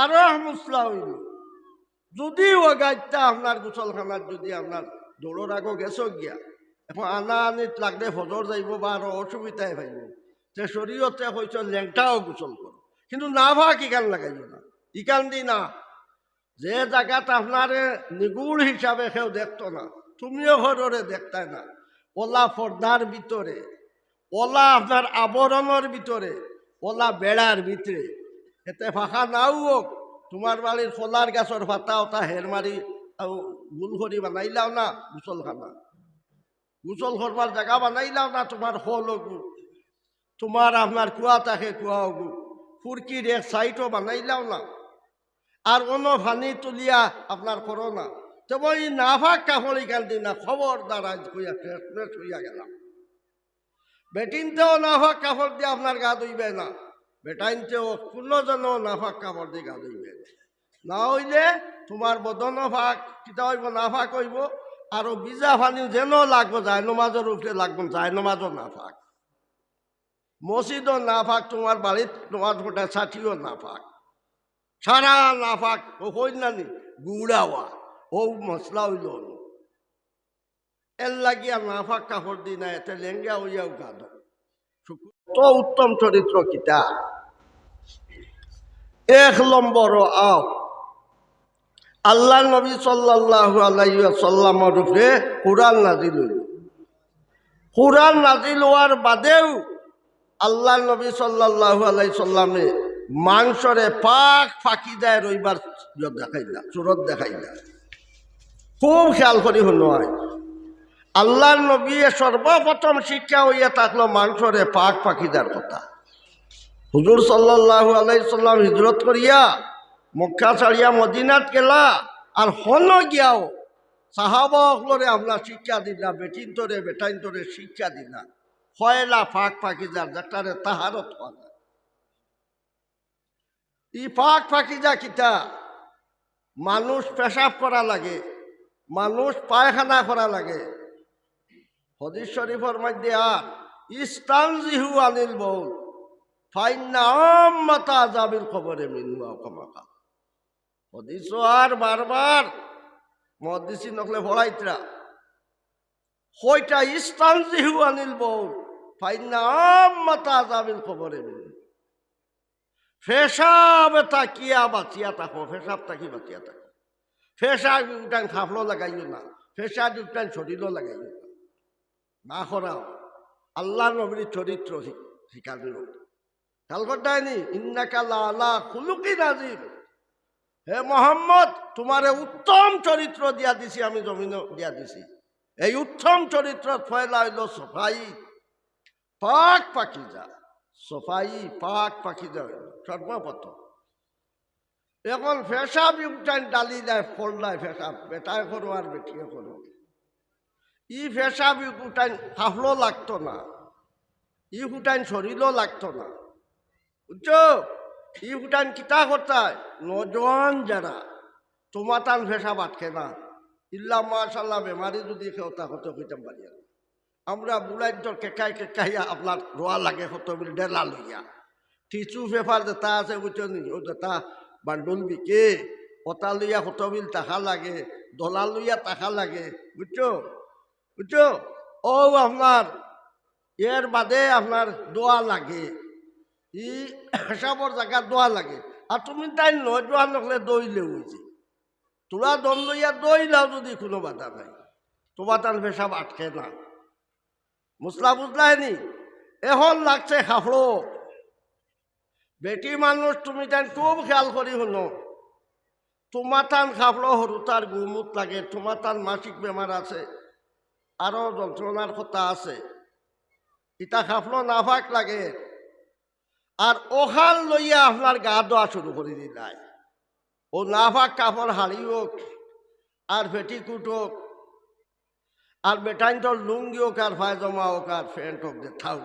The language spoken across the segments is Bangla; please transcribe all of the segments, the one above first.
আরও মুসলা হইল যদি ও গাইটা আপনার গোসলখানার যদি আপনার দৌড়র আগো গেছ গিয়া এখন আনা আনিত লাগলে ফজর যাইব বা আরও অসুবিধায় ভাইব। যে শরীরতে হয়েছে ল্যাংটাও গোসল করো কিন্তু না ভাগ ইকান লাগাইব না। ইকান দি না। যে জায়গাত আপনারে নিগুড় হিসাবে কেউ দেখতো না। তুমিও ঘরে দেখতাই না। ওলা পর্দার ভিতরে ওলা আপনার আবরণের ভিতরে ওলা বেড়ার ভিতরে এতে ফাঁকা নাও হোক। তোমার বাড়ির ফলার গাছর ফাতা ওটা হের মারি আও গুল করি বানাইলাও না গুসলখানা গুসল করবার জায়গা বানাইলাও না, তোমার হল গু। তোমার আপনার কুয়া থাকে কুয়া গু। ফুরকির এক সাইটও বানাইলাও না। আর অন্য ফানি তুলিয়া আপনার করো না। তবে নাফাক কাপড় ইকাল দিন না খবর দাঁড়ায় হইয়া হইয়া গেলাম। বেটিনতেও নাফাক কাপড় দিয়ে আপনার গা ধুইবে না। বেটাইনতেও কোনো যেন নাফাক কাপড় দিয়ে গা ধুইবে না। না হইলে তোমার বদন ফাঁক কিতা হইব, নাফাক হইব। আর বিজা ফানি যেন লাগবো যায় নমাজের উপরে লাগবো যায় নমাজও নাফাক। মসজিদও নাফাক, তোমার বাড়িত নমাজ ফোটা ছাঠিও নাফাক। সারা নাফাক, ও হই নানি গুড়াওয়া, ও মশলা হইল এর লাগিয়া নাফাক কাপড় দি না, এতে লেঙ্গা হইয়াও গাদ তো উত্তম চরিত্র কিতা? এক নম্বর আও। আল্লাহ নবী আলাইহি সাল্লামর উপরে নাজিল হইল। নাজিল হওয়ার বাদেও আল্লাহ নবী সাল্লাল্লাহু আলাইহি সাল্লামে মাংসরে পাক ফাঁকি দেয় রইবার ইয়ত দেখাইলা সুরত দেখাইলা খুব খেয়াল করি হল আল্লাহর নবী সর্বপ্রথম শিক্ষা হইয়া থাকল মাংসরে পাক পাখিদার কথা। হুজুর সাল্লাল্লাহু আলাই সাল্লাম হিজরত করিয়া মক্কা ছাড়িয়া মদিনাত গেলা আর হন গিয়াও। সাহাবা অকলরে আমরা শিক্ষা দিলা বেটিন তোরে, বেটাইন তোরে শিক্ষা দিলা ফয়লা ফাঁক পাখিদার যেটারে তাহারত হওয়া যায় ই পাক পাখিজা কিতা, মানুষ পেশাব করা লাগে, মানুষ পায়খানা করা লাগে। হদিস শরীফর মধ্যে আর ইস্তান জিহু আনিল বউল ফাইন্না আম্মাতা আজাবির খবরে মিনুয়া কমাকা। হদিস আর বারবার মদিসি নকলে ভরাইতরা। হইটা ইস্তান জিহু আনিল বউল, ফাইন্না আম্মাতা আজাবির খবরে মিনু ফেসাব তাকিয়া বাঁচিয়া থাকো ফেসাব তাকি বাঁচিয়া থাকো? ফেসা উঠান খাফলো লাগাইও না ফেসা উঠান শরীরও লাগাইও না। না করাও আল্লাহ নবীর চরিত্র শিখালো হে মোহাম্মদ, তোমারে উত্তম চরিত্র দিয়া দিছি, আমি জমিন দিয়া দিছি। এই উত্তম চরিত্র ফয়লা হইল সফাই, পাক পাখি যা সফাই, পাক পাখি যা সর্বপ্রথম। এখন ফেসাব উঠান ডালি দেয়, ফল দেয় ফেসাব বেটায় করো আর বেটিয়ে করো। ই ফেসাব উঠান হাফলো লাগতো না। ই উঠান শরীরও লাগতো না। বুঝছ? ই উঠান কিতা করতায়? নজওয়ান যারা। তোমাতান ফেসাব আটকে না। ইল্লা মাশাল্লাহ, বেমারি যদি কেউ তা হতে হইতাম পারি। আমরা বুড়াই তো কেকাই কেকাইয়া আপনার রোয়া লাগে, হতো বলে ডেলা লইয়া। টিচু পেপার যেটা আছে, বুঝছ নি? ও যেটা বান্ডুল বিকে, ওটা লইয়া হতো বিল টাকা লাগে ডলা লইয়া টাকা লাগে, বুঝছ? বুঝছ? ও আপনার, এর বাদে আপনার দোয়া লাগে। ই হিসাবর জায়গা দোয়া লাগে। আর তুমি তাই নয় দোয়া নকলে দইলে হয়েছে তোরা দম লইয়া দইলাও যদি কোনো বাধা নাই। তোমার তার পেশাব আটকে না। মুসলা বুঝলাইনি এখন লাগছে হাফড়ো বেটি মানুষ তুমি তাই খুব খেয়াল করি শুনো। তোমার তান খাফড়ো সরু তার গুমুত লাগে। তোমার তান মাসিক বেমার আছে। আরও যন্ত্রণার কথা আছে। ইটা খাফলো নাফাক লাগে। আর ওখান লইয়া আপনার গা দোয়া শুরু করে দিলাই ও নাফাক কাপড় হাড়ি হোক আর পেটিকুট হোক আর বেটাইন তোর লুঙ্গি হোক, আর পায়জামা হোক, আর প্যান্ট হোক, যে থাও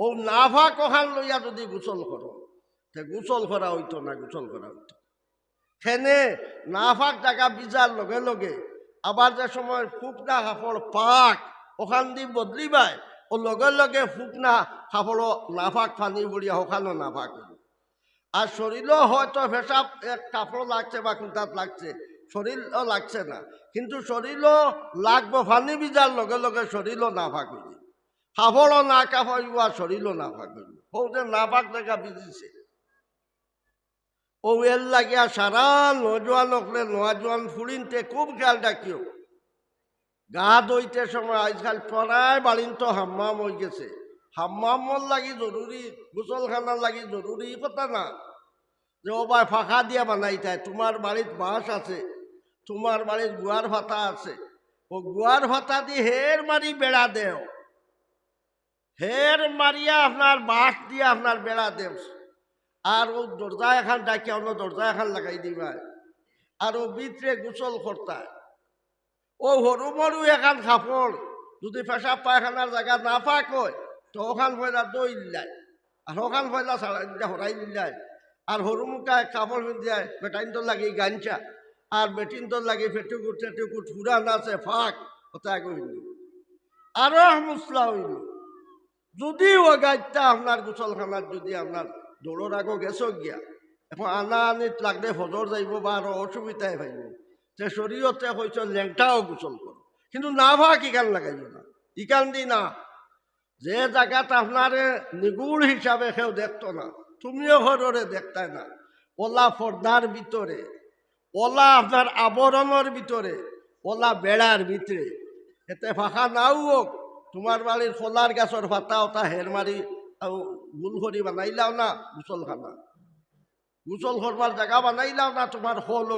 ও নাফাক ওখান লইয়া যদি গোসল করো, তে গোসল করা হইতো না, গোসল করা হইতো। সেনে নাফাক জায়গা বিজার লগে লগে, আবার যে সময় ফুকনা কাপড় পাক, ওখান দি বদলিবাই লগে লগে ফুকনা কাপড় নাফাক ফানি বুড়িয়া ওখানো নাফাক। আর শরীরও হয়তো ফেসাব এক কাপড় লাগছে বা কুন্তাত লাগছে শরীরও লাগছে না। কিন্তু শরীরও লাগবো ফানি বিজার লগে লগে শরীরও না ফাঁক হইব কাপড়ও না কাপড় আর শরীরও না ফাঁক হইব সৌতে না ফাঁক জায়গা বিজিছে ও এর লাগিয়া সারা নজওয়ান হকলে নজওয়ান ফুরিনতে খুব খেয়াল রাখিও গা দইতে সময় আজকাল প্রায় বাড়িন তো হাম্মাম হয়ে গেছে। হাম্মামর লাগি জরুরি গোসলখানার লাগি জরুরি, কথা না। যে ও ভাই ফাঁকা দিয়া বানাই তাই, তোমার বাড়িত বাঁশ আছে, তোমার বাড়ির গুয়ার ভাতা আছে। ও গুয়ার ভাতা দিয়ে হের মারি বেড়া দেও। হের মারিয়া আপনার বাঁশ দিয়ে আপনার বেড়া দেও। আর ও দরজা এখন ডাকি অন্য দরজা এখন লাগাই দিবা আর ও ভিতরে গোসল করতায়। ও সৰু মৰু এখান কাপড় যদি পেশাব পায়খানার জায়গা না পাক হয় তো ওখান পয়লা দই দিলাই আর ওখান পয়লা হরাই দিলাই আর সৰু মুখা কাপড় পিন্ধায় বেটাইন তো লাগি গাঞ্চা। আর বেটিন তো লাগি ফেটুকুট টেটুকুট ফুরা নাচে ফাঁক ওটাই কইল আরও মুসলা হইল। যদি ও গাইটা আপনার গোসলখানার যদি আপনার দৌড়র আগো গেছো গিয়া, এখন আনা আনিত লাগলে ফজর যাইব বা আরও অসুবিধায় ভাইব যে শরীয়তে হয়েছে ল্যাংটাও গোসল করো। কিন্তু না ভাগ ইকান লাগাইব না? ইকান দি না। যে জায়গাটা আপনার নিগুড় হিসাবে কেউ দেখতো না। তুমিও ঘরে দেখতাই না। ওলা পর্দার ভিতরে, ওলা আপনার আবরণের ভিতরে, ওলা বেড়ার ভিতরে। এতে ফাঁকা নাও হোক। তোমার বাড়ির ফলার গাছর ফাতা ওটা হের মারি গুল করি বানাইলাও না, গুসলখানা। গুসল করবার জায়গা বানাইলাও না, তোমার হল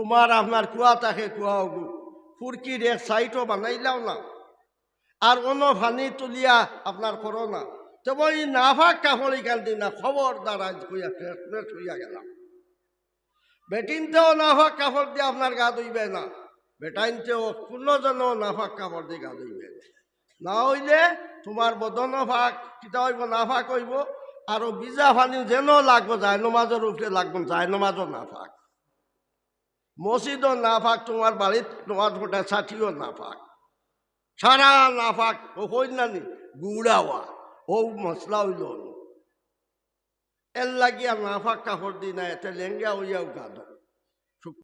তোমার আপনার কুয়া থাকে কুয়া হগু ফুরকির এক সাইটও বানাইলাও না। আর অন্য ফানি তুলিয়া আপনার করো না। তবে এই নাফাক কাপড় দিন না আজ কইয়া ফ্রেশ হইয়া গেলাম। বেটিনতেও নাফাক কাপড় দিয়ে আপনার গা ধুইবে না। বেটাইনতেও কোনো যেন নাফাক কাপড় দিয়ে গা ধুইবে না। না হইলে তোমার বদন ফাঁক কিতা হইব নাফাক হইব। আর বিজা ফানি যেন লাগবো যায় নমাজের উপরে লাগবো যায় নমাজও নাফাক মসজিদও নাফাক, তোমার বাড়িত তোমার পড়ে ছাঠিও নাফাক। সারা নাফাক, ও না নি গুড়াওয়া, ও মশলা হইল এর লাগিয়া নাফাক কাপড় দিই না এতে লেঙ্গা হইয়াও গাদ।